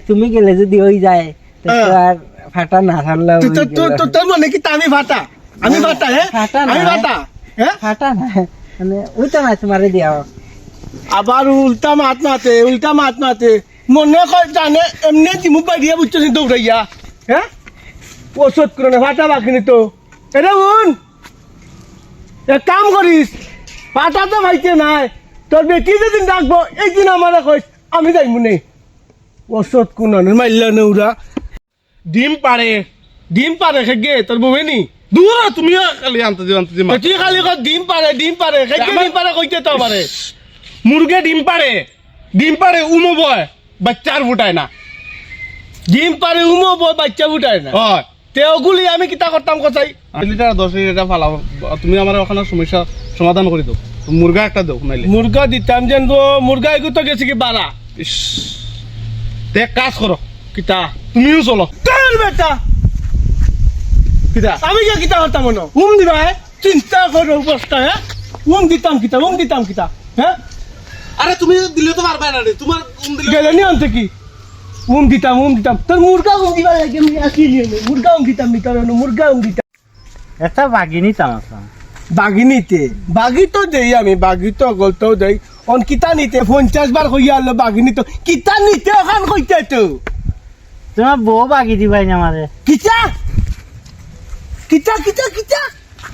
তুমি গেলে যদি ওই যায় হ্যাঁ। আর ফাটা না তো- তোর মনে কি আমি ফাটা? আমি ফাটা হ্যাঁ? ফাটা না। আমি ফাটা হ্যাঁ? ফাটা না মানে ওইটা না তোমারে দিয়া আবার উল্টা মাত মাতে উল্টা মাত মাতে মনে কর জানে এমনি তিমু বাড়িয়ে বুঝছিস দৌড়াইয়া হ্যাঁ? ওষুধ করে না ফাটা বাকিনি তো। এটা শুন এক কাম করিস ফাটা তো ভাইতে নাই। তোর বেটি যেদিন ডাকবো একদিন আমার কইস আমি যাইমু নেই ওষুধ কোন মাইল নেউরা। ডিম পারে ডিম পারে খেগে তোর বউনি দূর তুমিও খালি আনতে দিও আনতে দিও তুই খালি কর ডিম পারে ডিম পারে খেগে ডিম পারে কইতে তো পারে। মুরগে ডিম পারে ডিম পারে উমো বয় বাচ্চার ফুটায় না। ডিম পারে উমো বই বাচ্চা উঠায় না। হয়। তেওগুলি আমি কিতা করতাম কথাই লিটার দশ লিটার ফালাও। তুমি আমার ওখানে সমস্যা সমাধান করে দাও মুরগা একটা দাও নাইলে মুরগা দিতাম যেন তো মুরগা এগু তো গেছে কি বাড়া ইস। এক কাজ করো। কিতা? তুমিও চলো। তোর বেটা। কিতা? আমি যে কিতা মনে উম দিবা হ্যাঁ চিন্তা করো অবস্থা হ্যাঁ উম দিতাম কিতা উম দিতাম কিতা হ্যাঁ আরে তুমি দিলে তো পারবে না রে তোমার উম দিলে গেলে নি অন্তে কি? উম দিতাম উম দিতাম। তোর মুরগা উম দিবা লাগে আমি আসি নিয়ে। মুরগা উম দিতাম নিতাম না, মুরগা উম দিতাম। একটা বাগিনি তামাশা। বাগিনিতে। বাগি তো দেই আমি বাগি তো গলতেও দেই। অন কিতা নিতে পঞ্চাশ বার কইয়া আলো বাগিনি তো কিতা নিতে ওখান কইতে তো তোমার বউ বাগি দিবাই না আমারে কিতা? কিতা কিতা কিতা?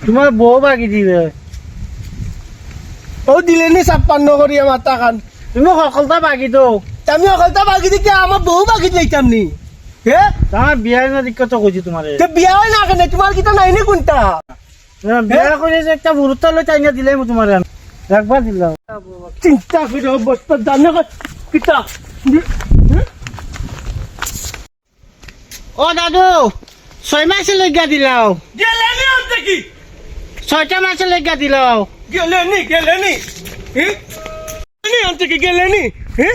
তোমার বউ বাগি দিবে। ও দিলে নি ছাপ্পান্ন করি আমার টাকান তুমি সকলটা বাগি দো। আমি অকলতা বাগি দিকে আমার বউ বাগি দিতাম নি। হে? তোমার বিয়ার না দিক্কত কইছি তোমারে বিয়া হয় না কেন? তোমার কিতা নাই নি কোনটা? বিয়া করে যে একটা মুহূর্ত লই চাই না দিলে তোমারে একবার দিলাম চিন্তা করে অবস্থা জানে কই- কিতা দাদু ছয় মাসে লেগা দিলাও। গেলে নি অন্তে কি ছয়টা মাসে লেগা দিলাও। গেলে নি গেলে নি? হে? নি অন্তে কি গেলে নি? হে?